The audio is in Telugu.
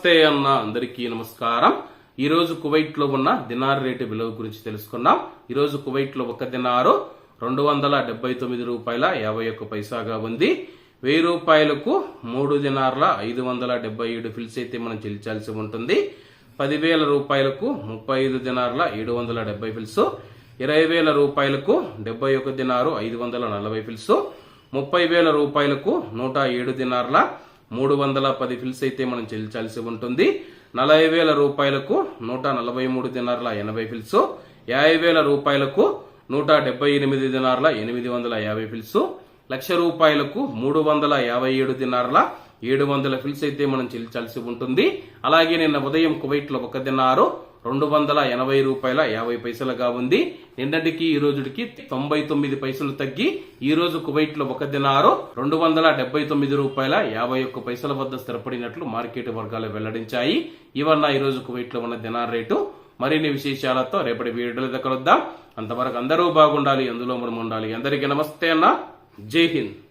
నమస్తే అన్న అందరికీ నమస్కారం. ఈరోజు కువైట్లో కువైట్లో ఉన్న దినార్ రేటు విలువ గురించి తెలుసుకున్నాం ఈరోజు కువైట్లో కువైట్లో ఒక దినారు రెండు వందల డెబ్బై తొమ్మిది రూపాయల యాభై ఒక్క పైసాగా ఉంది. వెయ్యి రూపాయలకు మూడు దినార్ల ఐదు వందల డెబ్బై ఏడు ఫిల్స్ అయితే మనం చెల్లించాల్సి ఉంటుంది. పదివేల రూపాయలకు ముప్పై ఐదు దినార్ల ఏడు వందల డెబ్బై ఫిల్స్. ఇరవై వేల రూపాయలకు డెబ్బై ఒక దినారు ఐదు వందల నలభై ఫిల్స్. ముప్పై వేల రూపాయలకు నూట ఏడు దినార్ల మూడు వందల పది ఫిల్స్ అయితే మనం చెల్లించాల్సి ఉంటుంది. నలభై వేల రూపాయలకు నూట నలభై మూడు దినార్ల ఎనభై ఫిల్స్. యాభై వేల రూపాయలకు నూట డెబ్బై ఎనిమిది దినార్ల ఎనిమిది వందల యాభై ఫిల్స్. లక్ష రూపాయలకు మూడు వందల యాభై ఏడు దినార్ల ఏడు వందల ఫిల్స్ అయితే మనం చెల్లించాల్సి ఉంటుంది. అలాగే నిన్న ఉదయం కువైట్లో ఒక దినారు రెండు వందల ఎనభై రూపాయల యాభై పైసలుగా ఉంది. నిన్నటికి ఈ రోజుకి తొంభై తొమ్మిది పైసలు తగ్గి ఈ రోజు కువైట్లో ఒక దినారు రెండు వందల డెబ్బై తొమ్మిది రూపాయల యాభై ఒక్క పైసల వద్ద స్థిరపడినట్లు మార్కెట్ వర్గాలు వెల్లడించాయి. ఇవన్న ఈ రోజు కువైట్లో ఉన్న దినార్ రేటు. మరిన్ని విశేషాలతో రేపటి వీడియోలో దగ్గర వద్దాం అంతవరకు అందరూ బాగుండాలి అందులో మనం ఉండాలి. అందరికీ నమస్తే అన్న. జై హింద్.